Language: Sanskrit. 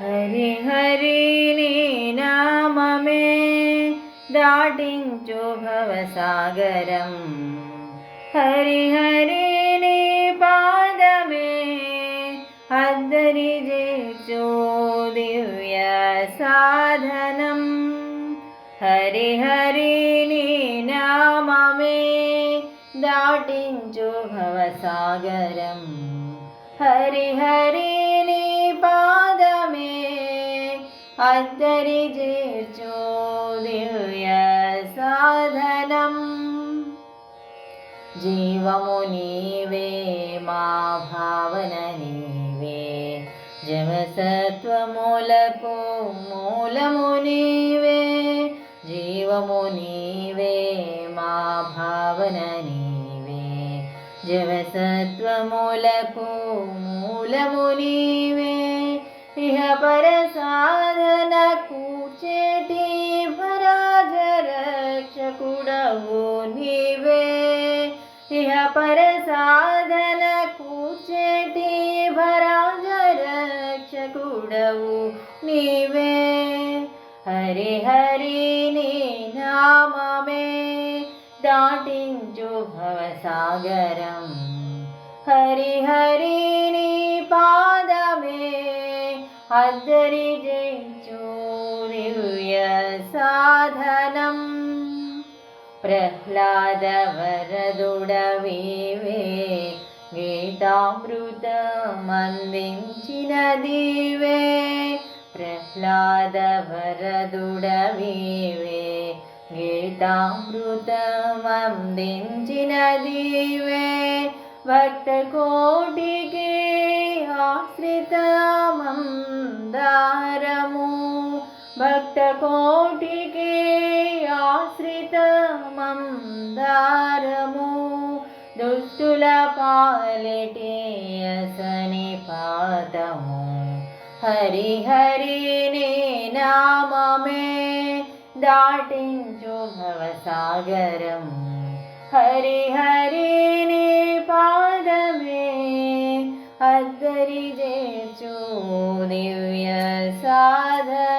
ഹരി ഹരിണി നാമമേ. ദാടിഞ്ചു ഭവസാഗരം ഹരി ഹരിണി പാദമേ. അദ്ധരി ജയിച്ചോ ദിവ്യ സാധനം. ഹരി ഹരിണി നാമമേ. ദാടിഞ്ചു ഭവസാഗരം ഹരി ഹരി रि जेचो द्यसाधनम् मा भावननिवे जवसत्वमूलको मूलमुनिवे जीवमुनिवे मा भावननिवे जवसत्त्वमूलको मूलमुनिवे इह परसा రక్షకుడవు నీవే ఇహ పర సాధన కూచేటి భరాజ రక్షకుడవు నీవే హరి హరి నీ నామమే దాటించు భవసాగరం హరి హరి నీ పాదమే అద్దరి జయించు దివ్య సాధనం ప్రహ్లాద వరదుడవీవే గీతామృతమందించిన దీవే ప్రహ్లాద వరదుడవీవే గీతామృతమందించిన దీవే భక్త కోటికి ఆశ్రితమందారము భక్త కోటికి ఆశ్రితమందారము దుష్టుల పాలిటి అసని పాదము హరి హరి నీ నామమే దాటించు భవసాగరం హరి హరి నీ పాదమే అద్దరి చేచు దివ్య సాధన